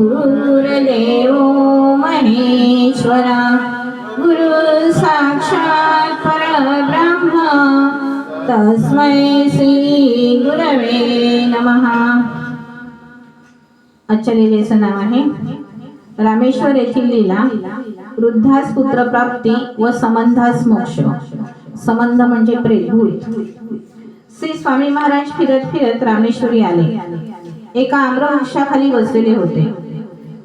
गुरुर्देव महेश्वरा गुरु साक्षात परब्रह्म तस्मै श्री गुरवे नमः. आजच्या लिलेचं नाव आहे. रामेश्वर येथील लीला वृद्धास पुत्र प्राप्ती व संबंधास मोक्ष. संबंध म्हणजे प्रेभूत श्री स्वामी महाराज फिरत फिरत रामेश्वरी आले. एका आम्रवृक्षाखाली बसलेले होते.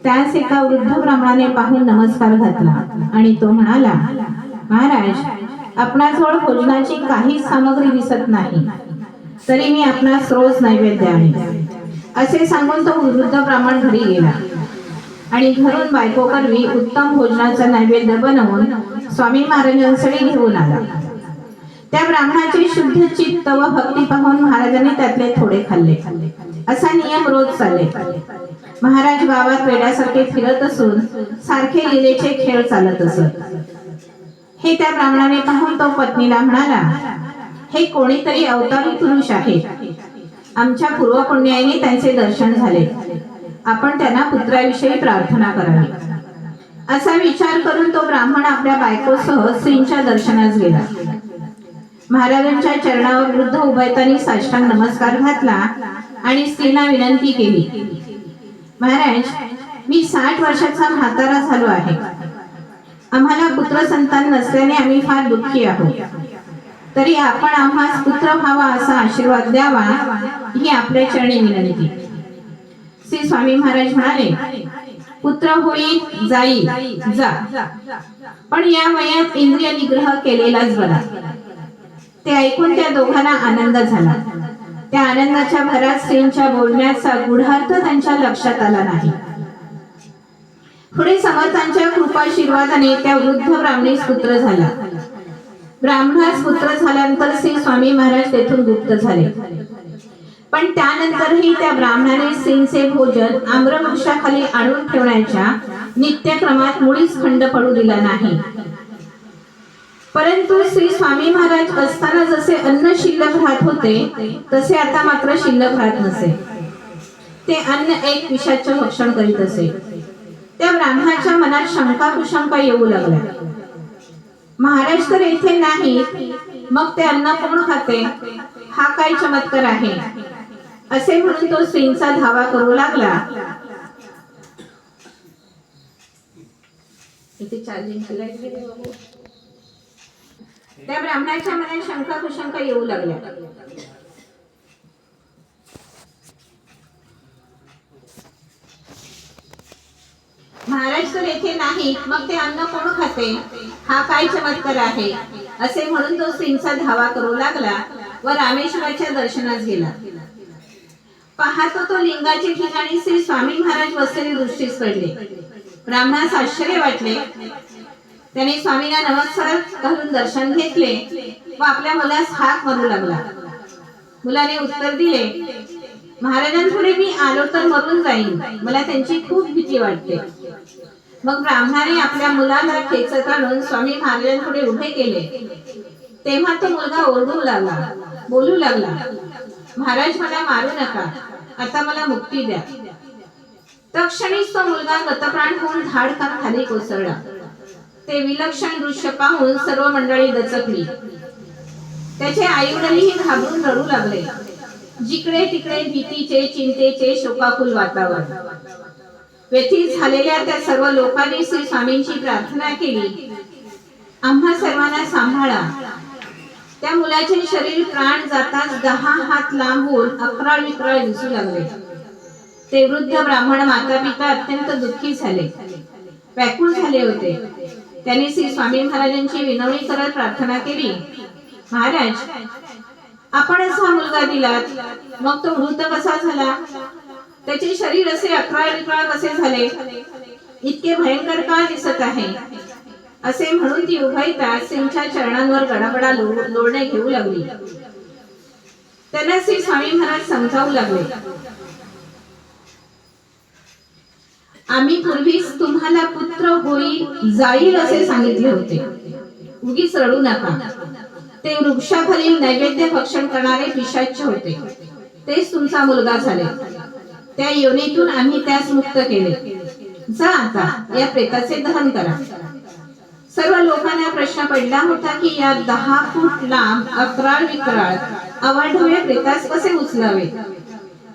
त्यास एका वृद्ध ब्राह्मणाने पाहून नमस्कार घातला आणि तो म्हणाला महाराज आपणाजवळ भोजनाची काहीच सामग्री दिसत नाही. तरी मी आपणास रोज नैवेद्य आहे. असे सांगून तो वृद्ध ब्राह्मण घरी गेला. आणि घरून बायकोकरवी उत्तम भोजनाचा नैवेद्य बनवून स्वामी महाराजांसाठी घेऊन आला. त्या ब्राह्मणाचे शुद्ध चित्त व भक्ती पाहून महाराजांनी त्यातले थोडे खाल्ले. असा नियम रोज चालले. महाराज गावात वेड्यासारखे फिरत असून सारखे लिलेचे खेळ चालत असत. हे त्या ब्राह्मणाने पाहून तो पत्नीला म्हणाला हे कोणीतरी अवतारी पुरुष आहे आमच्या पूर्वपुण्याने त्यांचे दर्शन झाले. आपण त्यांना पुत्राविषयी प्रार्थना करावी. असा विचार करून तो ब्राह्मण आपल्या बायकोसह श्रींच्या दर्शनास गेला. महाराजांच्या चरणावर वृद्ध उभयतानी साष्टांग नमस्कार घातला आणि स्त्रीला विनंती केली महाराज मी साठ वर्षाचा म्हातारा झालो आहे. आम्हाला पुत्र संतान नसल्याने आम्ही फार दुःखी आहोत. तरी आपण आम्हा पुत्र व्हावा असा आशीर्वाद द्यावा ही आपल्या चरणी विनंती. श्री स्वामी महाराज म्हणाले पुत्र होईल जाईल जा. पण या वयात इंद्रिय निग्रह केलेलाच बरा. ते ऐकून त्या दोघांना आनंद झाला. त्या आनंदाच्या भरात स्त्रीच्या बोलण्याचा गुढार्थ त्यांच्या लक्षात आला नाही. पुढे समर्थांच्या कृपाशीर्वादाने त्या वृद्ध ब्राह्मणीस पुत्र झाला. ब्राह्मणास पुत्र झाल्यानंतर श्री स्वामी महाराज तेथून गुप्त झाले. पण त्यानंतरही त्या ब्राह्मणाने श्रींचे भोजन आम्रवृक्षाखाली आणून ठेवण्याच्या नित्यक्रमात मुळीच खंड पडू दिला नाही. परंतु श्री स्वामी महाराज असताना जसे अन्न शिल्लक राहत होते तसे आता मात्र शिल्लक राहत नसे. ते अन्न एक विषाचे भक्षण करीत असे. त्या ब्राह्मणाच्या मनात शंका कुशंका येऊ लागल्या. महाराज तर येथे नाही मग ते अन्न कोण खाते? हा काय चमत्कार आहे? असे म्हणून तो श्रींचा धावा करू लागला. इथे चार्जिंग त्या ब्राह्मणाच्या मनात शंका कुशंका येऊ लागल्या. महाराज तर येथे नाही मग ते अन्न कोण खाते? हा काय चमत्कार आहे? असे म्हणून तो सिंगचा धावा करू लागला व रामेश्वराच्या दर्शनास गेला. पाहतो तो लिंगाच्या ठिकाणी श्री स्वामी महाराज बसलेली दृष्टीस पडले. ब्राह्मणास आश्चर्य वाटले. त्याने स्वामींना नमस्कार घालून दर्शन घेतले व आपल्या मुलास हाक मरू लागला. मुलाने उत्तर दिले महाराजांपुढे मी आलो तर मरून जाईन. मला त्यांची खूप भीती वाटते. मग ब्राह्मणाने आपल्या मुलाला खेचत आणून स्वामी महाराजांपुढे उभे केले. तेव्हा तो मुलगा ओरडू लागला बोलू लागला महाराज मला मारू नका. आता मला मुक्ती द्या. तक्षणीच तो मुलगा गतप्राण होऊन धाडकात खाली कोसळला. ते विलक्षण दृश्य पाहून सर्व मंडळी दचकली. त्याचे आईवडीलही घाबरून रडू लागले. जिकडे तिकडे भीतीचे चिंतेचे शोकाकुल वातावरण. व्यथित झालेल्या त्या सर्व लोकांनी श्री स्वामींची प्रार्थना केली. आम्हा सर्वांना सांभाळा. त्या मुलाचे शरीर प्राण जाताच दहा हात लांबून अकराळ विक्राळ दिसू लागले. ते वृद्ध ब्राह्मण माता पिता अत्यंत दुःखी झाले. व्याकुळ झाले होते. त्यांनी श्री स्वामी महाराजांची विनवणी करत प्रार्थना केली. महाराज आपणच हा मुलगा दिलात. मग तो मृत कसा झाला? त्याचे शरीर असे अकराळ विक्राळ कसे झाले? इतके भयंकर का दिसत आहे? असे म्हणून ती उभयता सिंगच्या चरणांवर गडाबडा लो- लोळणे घेऊ लागली. त्यांना श्री स्वामी महाराज समजावू लागले. आम्ही पूर्वीच तुम्हाला पुत्र होईल जाईल असे सांगितले होते. उगीच रडू नका. ते वृक्षाखालील नैवेद्य भक्षण करणारे पिशाच होते. तेच तुमचा मुलगा झाले. त्या योनीतून आम्ही त्यास मुक्त केले. जा आता या प्रेताचे दहन करा. सर्व लोकांना प्रश्न पडला होता की या दहा फूट लांब अकराळ विक्राळ अवाढव्य प्रेतास कसे उचलावे?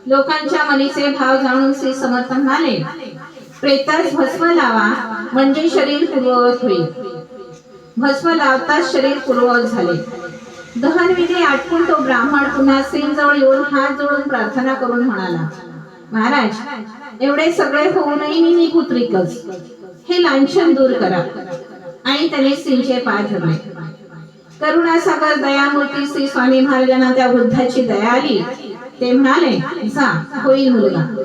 लोकांच्या मनीचे भाव जाणून श्री समर्थ म्हणाले प्रेतास भस्म लावा म्हणजे शरीर पूर्ववत होईल. भस्म लावताच शरीर पूर्ववत झाले. दहनविधी आटपून तो ब्राह्मण पुन्हा सिंहजवळ येऊन हात जोडून प्रार्थना करून म्हणाला महाराज एवढे सगळे होऊनही मी निपुत्रिकच हे लांछन दूर करा. आणि त्याने सिंहचे पाय धरले. करुणासागर दयामूर्ती श्री स्वामी महाराजांना त्या वृद्धाची दया आली. ते म्हणाले जा होईल मुलगा.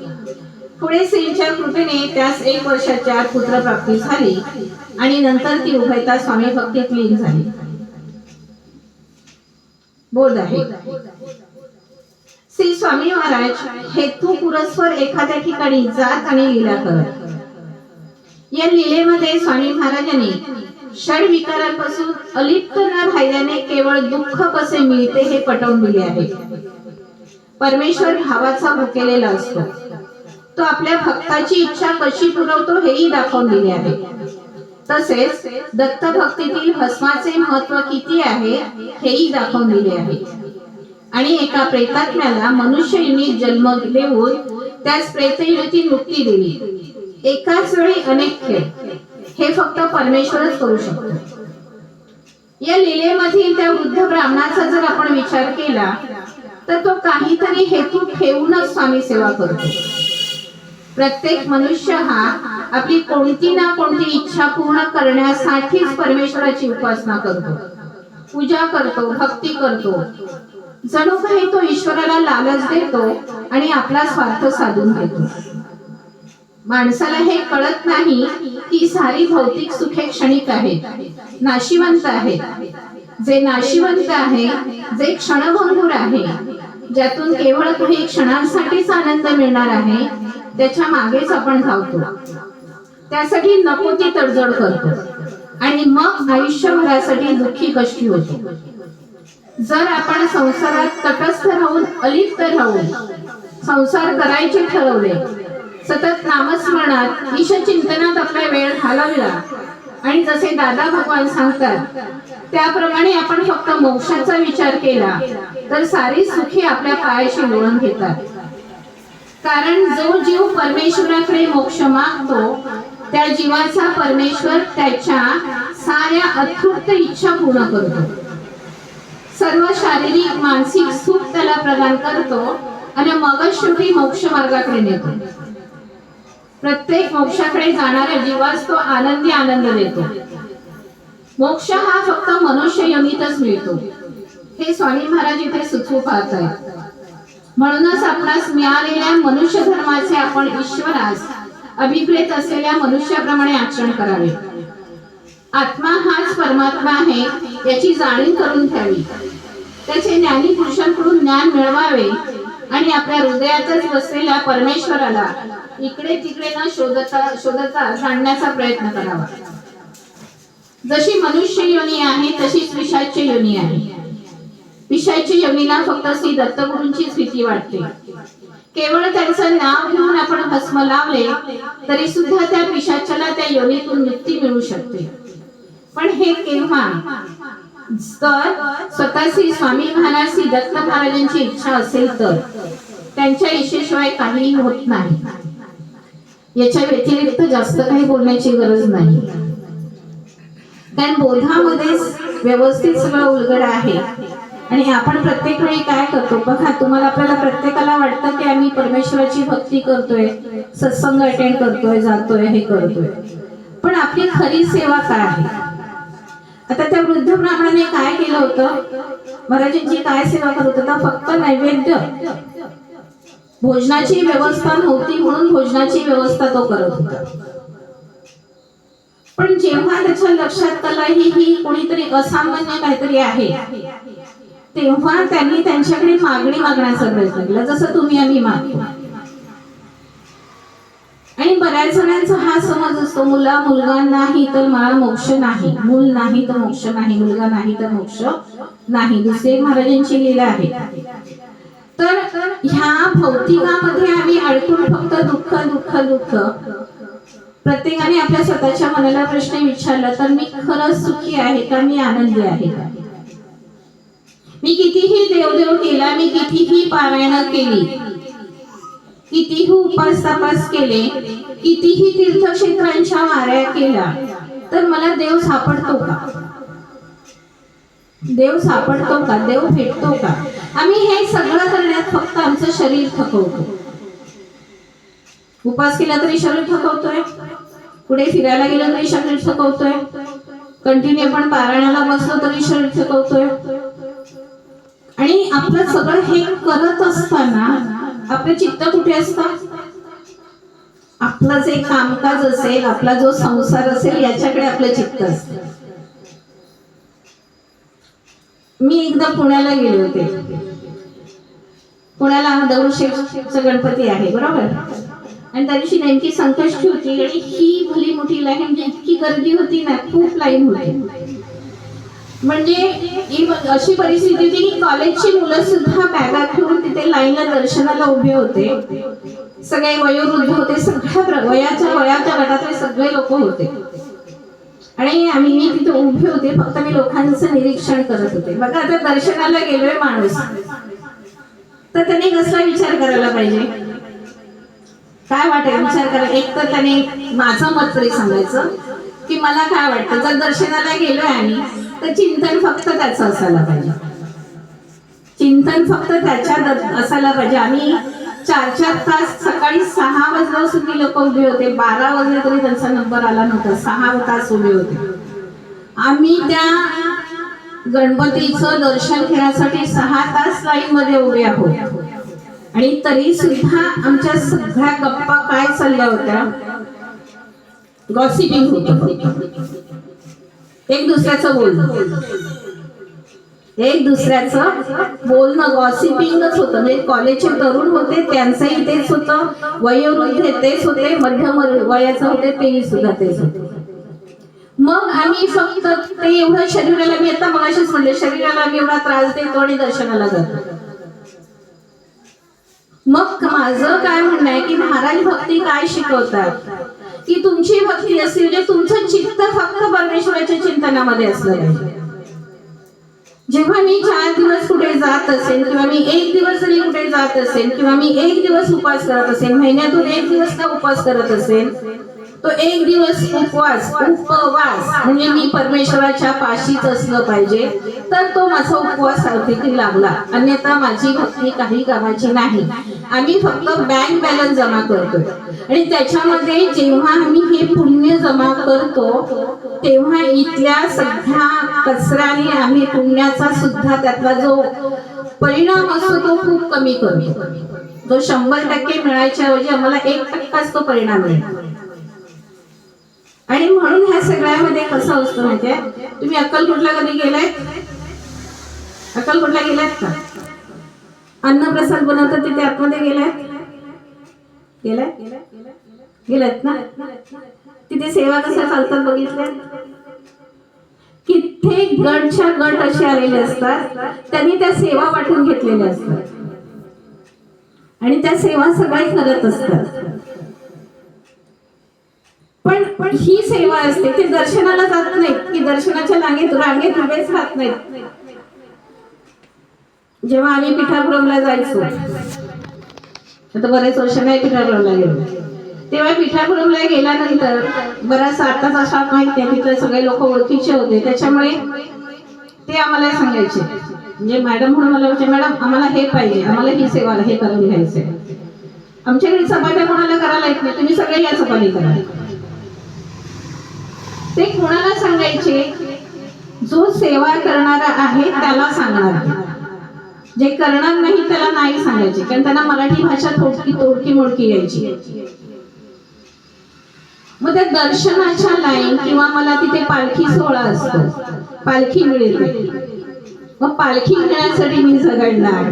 पुढे श्रींच्या कृपेने त्यास एक वर्षाच्या पुत्र पुत्रप्राप्ती झाली आणि नंतर ती उभयता स्वामी भक्ती क्लीन झाली. बोध आहे. श्री स्वामी महाराज हेतू पुरस्पर एखाद्या ठिकाणी जात आणि लीला करत. या लीलेमध्ये स्वामी महाराजांनी षड विकारांपासून अलिप्त न राहिल्याने केवळ दुःख कसे मिळते हे पटवून दिले आहे. परमेश्वर भावाचा भुकेलेला असतो. तो आपल्या भक्ताची इच्छा कशी पुरवतो हेही दाखवून दिले आहे. तसेच दत्त भक्तीतील भस्माचे महत्त्व किती आहे हेही दाखवून दिले आहे. आणि एका प्रेतात्म्याला मनुष्य युनीत जन्म देऊन त्यास प्रेतयुनीची मुक्ती दिली. एकाच वेळी अनेक खेळ. हे फक्त परमेश्वरच करू शकतो. या लीलेमधील त्या वृद्ध ब्राह्मणाचा जर आपण विचार केला तर तो काहीतरी हेतू ठेवूनच स्वामी सेवा करतो. प्रत्येक मनुष्य हा आपली कोणती ना कोणती इच्छा पूर्ण करण्यासाठीच परमेश्वराची उपासना करतो. पूजा करतो भक्ती करतो. जणू काही तो ईश्वराला लालच देतो आणि आपला स्वार्थ साधून घेतो. माणसाला हे कळत नाही की सारी भौतिक सुखे क्षणिक आहेत नाशिवंत आहेत. जे नाशिवंत आहे जे क्षणभंगूर आहे ज्यातून केवळ काही क्षणांसाठीच आनंद मिळणार आहे त्याच्या मागेच आपण धावतो. त्यासाठी नको ती तडजड करतो. आणि मग आयुष्यभरासाठी दुःखी कष्टी होतो. जर आपण संसारात तटस्थ राहून अलिप्त राहून संसार करायचे ठरवले सतत नामस्मरणात ईशचिंतनात आपला वेळ घालवला आणि जसे दादा भगवान सांगतात त्याप्रमाणे आपण फक्त मोक्षाचा विचार केला तर सारी सुखी आपल्या पायाशी लोळून घेतात. कारण जो जीव परमेश्वराकडे मोक्ष मागतो त्या जीवाचा परमेश्वर त्याच्या साऱ्या अतृप्त इच्छा पूर्ण करतो. सर्व शारीरिक मानसिक सुख त्याला प्रदान करतो आणि मगच शेवटी मोक्ष मार्गाकडे नेतो. प्रत्येक मोक्षाकडे जाणाऱ्या जीवास तो आनंदी आनंद देतो. मोक्ष हा फक्त मनुष्य यमितच मिळतो. हे स्वामी महाराज इथे सुचवू पाहत आहेत म्हणूनच आपणास मिळालेल्या मनुष्य धर्माचे आपण ईश्वरास अभिप्रेत असलेल्या मनुष्याप्रमाणे आचरण करावे. आत्मा हाच परमात्मा आहे याची जाणीव करून घ्यावी. त्याचे ज्ञानी पुरुषांकडून ज्ञान मिळवावे आणि आपल्या हृदयातच बसलेल्या परमेश्वराला इकडे तिकडे न शोधता शोधता जाणण्याचा प्रयत्न करावा. जशी मनुष्य योनी आहे तशीच विषाची योनी आहे. विषयाची योनीला फक्त श्री दत्तगुरूंचीच भीती वाटते. केवळ त्यांचं नाव घेऊन आपण भस्म लावले तरी सुद्धा त्या पिशाच्याला त्या योनीतून मुक्ती मिळू शकते. पण हे केव्हा? तर स्वतः श्री स्वामी महाराज श्री दत्त महाराजांची इच्छा असेल तर. त्यांच्या इच्छेशिवाय काहीही होत नाही. याच्या व्यतिरिक्त जास्त काही बोलण्याची गरज नाही. कारण बोधामध्ये व्यवस्थित सगळं उलगड आहे. आणि आपण प्रत्येक वेळी काय करतो? बघा तुम्हाला आपल्याला प्रत्येकाला वाटतं की आम्ही परमेश्वराची भक्ती करतोय सत्संग अटेंड करतोय जातोय हे करतोय. पण आपली खरी सेवा काय आहे? आता त्या वृद्ध ब्राह्मणाने काय केलं होतं? महाराजांची काय सेवा करत होता? फक्त नैवेद्य. भोजनाची व्यवस्था नव्हती म्हणून भोजनाची व्यवस्था तो करत होता. पण जेव्हा त्याच्या लक्षात आलं ही ही कोणीतरी असामान्य काहीतरी आहे. तेव्हा त्यांनी त्यांच्याकडे मागणी मागण्याचा प्रयत्न केला. जसं तुम्ही आम्ही मागतो आणि बऱ्याच जणांचा हा समज असतो मुला मुलगा नाही तर मला मोक्ष नाही. मूल नाही तर मोक्ष नाही. मुलगा नाही तर मोक्ष नाही. दुसरे महाराजांची लीला आहे तर ह्या भौतिकामध्ये आम्ही अडकून फक्त दुःख दुःख दुःख प्रत्येकाने आपल्या स्वतःच्या मनाला प्रश्न विचारला तर मी खरंच सुखी आहे का? मी आनंदी आहे का? मी कितीही देवदेव केला मी कितीही पारायण केली. कितीही उपास तपास केले कितीही तीर्थक्षेत्रांच्या वाऱ्या केल्या तर मला देव सापडतो का? देव सापडतो का? देव भेटतो का? आम्ही हे सगळं करण्यात फक्त आमचं शरीर थकवतो. उपास केला तरी शरीर थकवतोय. पुढे फिरायला गेलं तरी शरीर थकवतोय. कंटिन्यू आपण पारायणाला बसलो तरी शरीर थकवतोय. आणि आपलं सगळं हे करत असताना आपलं चित्त कुठे असत? आपलं जे कामकाज असेल आपला जो संसार असेल याच्याकडे आपलं चित्त असतं. मी एकदा पुण्याला गेले होते. पुण्याला दगडूशेठचा गणपती आहे बरोबर? आणि त्या दिवशी नेमकी संकष्टी होती आणि ही भली मोठी लाईन म्हणजे इतकी गर्दी होती ना खूप लाईन होती. म्हणजे ही अशी परिस्थिती होती की कॉलेजची मुलं सुद्धा बॅगा घेऊन तिथे लाईनला दर्शनाला उभे होते. सगळे वयोवृद्ध होते सगळ्या प्र- वयाच्या वयाच्या गटातले सगळे लोक होते. आणि आम्ही मी तिथे उभे होते फक्त मी लोकांचं निरीक्षण करत होते. बघा आता दर्शनाला गेलोय माणूस. तर त्याने कसला विचार करायला पाहिजे? काय वाटेल विचार करा एक तर त्याने माझं मत तरी सांगायचं की मला काय वाटतं? जर दर्शनाला गेलोय आम्ही तर चिंतन फक्त त्याचं असायला पाहिजे. चिंतन फक्त त्याच्या असायला पाहिजे. आम्ही चार चार तास सकाळी सहा वाजल्यापासून लोक उभे होते. बारा वाजले तरी त्यांचा नंबर आला नव्हता. सहा तास उभे होते. आम्ही त्या गणपतीचं दर्शन घेण्यासाठी सहा तास लाईन मध्ये उभे आहोत. आणि तरी सुद्धा आमच्या सगळ्या गप्पा काय चालल्या होत्या? गॉसिपिंग होत एक दुसऱ्याचं बोलणं एक दुसऱ्याचं बोलणं गॉसिपिंगच होतं. म्हणजे कॉलेजचे तरुण होते त्यांचंही तेच होतं. वयोवृद्ध तेच होते मध्यम वयाचं होते तेही सुद्धा तेच होते. मग आम्ही फक्त ते एवढं शरीराला मी आता मगाशीच म्हणले शरीराला आम्ही एवढा त्रास देतो आणि दर्शनाला जातो. मग माझं काय म्हणणं आहे की महाराज भक्ती काय शिकवतात? की तुमची भक्ती असली म्हणजे तुमचं चित्त फक्त परमेश्वराच्या चिंतनामध्ये असलं पाहिजे. जेव्हा मी चार दिवस कुठे जात असेल किंवा मी एक दिवस जरी कुठे जात असेल किंवा मी एक दिवस उपास करत असेल महिन्यातून एक दिवस का उपास करत असेल तो एक दिवस उपवास उपवास म्हणजे मी परमेश्वराच्या पाशीच असलं पाहिजे तर तो माझा उपवास सार्थकी लागला. अन्यथा माझी भक्ती काही कामाची नाही. आम्ही फक्त बँक बॅलन्स जमा करतो आणि त्याच्यामध्ये जेव्हा आम्ही हे पुण्य जमा करतो तेव्हा इथल्या सध्या कचराने आम्ही पुण्याचा सुद्धा त्यातला जो परिणाम असतो तो खूप कमी करतो. जो शंभर टक्के मिळायच्या ऐवजी आम्हाला एक टक्काच तो परिणाम मिळतो आणि म्हणून ह्या सगळ्यामध्ये कसं असतं माहितीये? तुम्ही अक्कलकोटला कधी गेलाय? अक्कलकोटला गेलात का? अन्नप्रसाद बनवतात तिथे आतमध्ये गेलाय? गेलाय? गेलात ना? तिथे सेवा कशा चालतात बघितल्या? कित्येक गटच्या गट असे आलेले असतात. त्यांनी त्या सेवा वाटून घेतलेल्या असतात. आणि त्या सेवा सगळे करत असतात. पण पण ही सेवा असते ते दर्शनाला जात नाहीत. की दर्शनाच्या रांगेत रांगेत उभेच राहत नाहीत. जेव्हा आम्ही पिठापुरमला जायचो आता बरेच वर्ष नाही पिठापुरमला गेलो. तेव्हा पिठापुरमला गेल्यानंतर बराचसा आताच असा माहिती आहे तिथले सगळे लोक ओळखीचे होते. त्याच्यामुळे ते आम्हाला सांगायचे म्हणजे मॅडम म्हणून मला म्हणायचे मॅडम आम्हाला हे पाहिजे आम्हाला ही सेवा हे करून घ्यायचंय. आमच्याकडे चपात्या कोणाला करायला येत नाही तुम्ही सगळे या चपाती करा. ते कोणाला सांगायचे जो सेवा करणारा आहे त्याला सांगणार जे करणार नाही त्याला नाही सांगायचे. कारण त्यांना मराठी भाषा तोडकी तोडकी मोडकी यायची. मग त्या दर्शनाच्या लाईन किंवा मला तिथे पालखी सोहळा असतो. पालखी मिळते मग पालखी घेण्यासाठी मी झगडणार.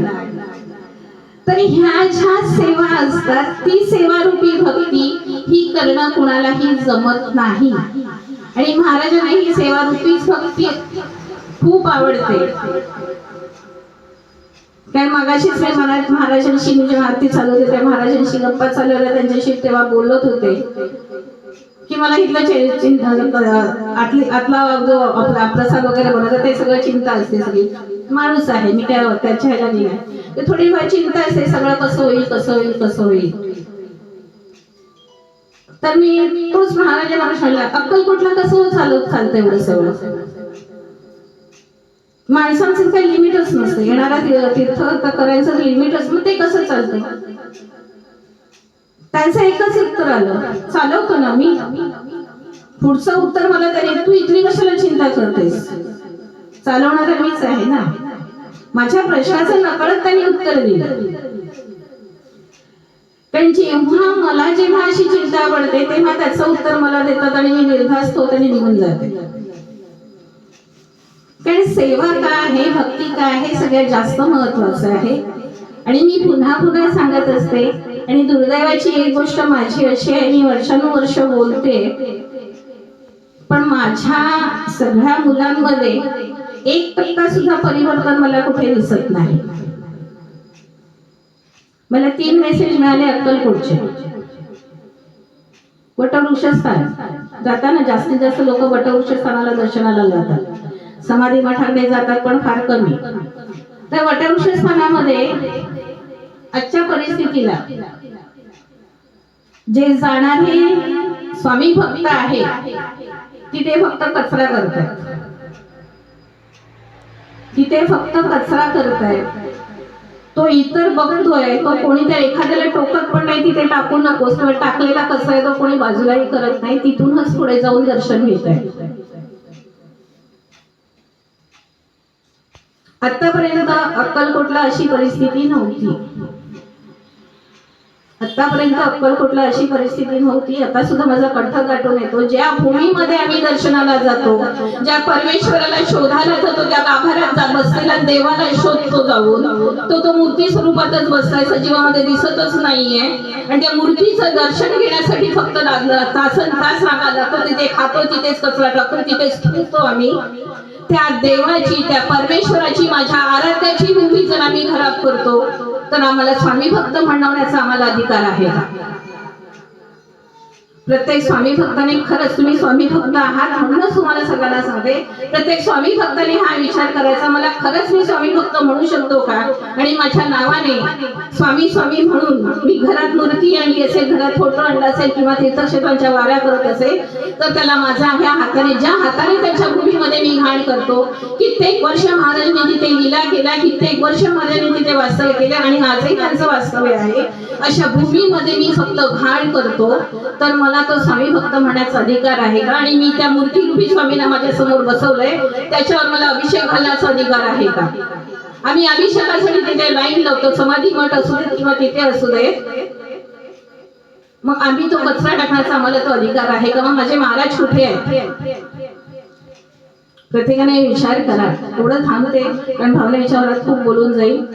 तर ह्या ज्या सेवा असतात ती सेवारूपी भक्ती ही करणं कुणालाही जमत नाही. आणि महाराजांना ही सेवारूपी भक्ती खूप आवडते. कारण मगाशीच मी महाराज महाराजांशी मी जेव्हा आरती चालू होते तेव्हा महाराजांशी गप्पा चालवल्या त्यांच्याशी तेव्हा बोलत होते. की मला इथलं आतली आतला जो आपला प्रसाद वगैरे बनवतो ते सगळं चिंता असते सगळी. माणूस आहे मी काय त्याच्या ह्याला नाही आहे. ते थोडी फार चिंता असते सगळं कसं होईल कसं होईल कसं होईल. तर मी तोच महाराजांना प्रश्न विचारला, अक्कलकोटला कसं चालत चालतं एवढं सगळं? माणसांचं काही लिमिटच नसतं. येणारा तीर्थ करायचं लिमिटच मग ते कसं चालतं? त्यांचं एकच उत्तर आलं. चालवतो ना मी पुढचं उत्तर मला त्याने तू इथली कशाला चिंता करतेस? चालवणारा मीच आहे ना? माझ्या प्रश्नाचं नकळत त्यांनी उत्तर दिलं. कारण जेव्हा मला जेव्हा अशी चिंता पडते तेव्हा त्याचं उत्तर मला देतात आणि मी निर्धास्त होत आणि निघून जाते. कारण सेवा काय आहे भक्ती काय आहे हे सगळ्यात जास्त महत्वाचं आहे. आणि मी पुन्हा पुन्हा सांगत असते आणि दुर्दैवाची एक गोष्ट माझी अशी आहे मी वर्षानुवर्ष बोलते पण माझ्या सगळ्या मुलांमध्ये एक टक्का सुद्धा परिवर्तन मला कुठे दिसत नाही. मला तीन मेसेज मिळाले अक्कलकोटचे. वटवृक्षस्थान. जाताना जास्तीत जास्त लोक वटवृक्षस्थानाला दर्शनाला जातात. समाधी मठाकडे जातात पण फार कमी. तर वटवृक्षस्थानामध्ये आजच्या परिस्थितीला जे जाणारे स्वामी भक्त आहे तिथे फक्त कचरा करतात तिथे फक्त कचरा करतायत. तो इतर बघतोय तो कोणी त्या एखाद्याला टोकत पण नाही तिथे टाकू नकोस. टाकलेला कसा आहे तो कोणी बाजूलाही करत नाही तिथूनच पुढे जाऊन दर्शन घेत आहे आतापर्यंत अक्कलकोटला अशी परिस्थिती नव्हती. आतापर्यंत अक्कलकोटला अशी परिस्थिती नव्हती. आता सुद्धा माझा कंठ गाठून येतो. ज्या भूमीमध्ये आम्ही दर्शनाला जातो ज्या परमेश्वराला शोधायला जातो त्या गाभाऱ्यात बसलेला देवाला शोधतो जाऊन तो तो मूर्ती स्वरूपातच बसलाय सजीवामध्ये दिसतच नाहीये. आणि त्या मूर्तीचं दर्शन घेण्यासाठी फक्त लागलं तासन तास रांगा जातो. तिथे खातो तिथेच कचरा टाकतो तिथेच ठेवतो आम्ही. त्या देवाची त्या परमेश्वराची माझ्या आराध्याची भूमी जर आम्ही खराब करतो तर आम्हाला स्वामी भक्त म्हणवण्याचा आम्हाला अधिकार आहे प्रत्येक स्वामी भक्ताने खरंच तुम्ही स्वामी भक्त आहात म्हणूनच तुम्हाला सगळ्यांना सांगते. प्रत्येक स्वामी भक्ताने हा विचार करायचा मला खरंच मी स्वामी भक्त म्हणू शकतो का? आणि माझ्या नावाने स्वामी स्वामी म्हणून मी घरात मूर्ती आणली असेल घरात फोटो आणला असेल किंवा तीर्थक्षेत्रांच्या वाऱ्या करत असेल तर त्याला माझ्या ह्या हाताने ज्या हाताने त्याच्या भूमीमध्ये मी घाण करतो कित्येक वर्ष महाराजांनी तिथे लिला केला कित्येक वर्ष महाराजांनी तिथे वास्तव्य केले आणि आजही त्यांचं वास्तव्य आहे. अशा भूमीमध्ये मी फक्त घाण करतो तर मला मला तो स्वामी भक्त म्हणण्याचा अधिकार आहे का? आणि मी त्या मूर्तीरूपी स्वामीला माझ्यासमोर बसवलंय. त्याच्यावर मला अभिषेक घालण्याचा अधिकार आहे का? आम्ही अभिषेकासाठी तिथे लाईन लावतो. समाधी मठ असू देत किंवा तिथे असू देत मग आम्ही तो कचरा टाकण्याचा आम्हाला तो अधिकार आहे का? मग माझे महाराज कुठे आहेत? प्रत्येकाने विचार करा. थोडं थांबते कारण भावना विचारात खूप बोलून जाईल.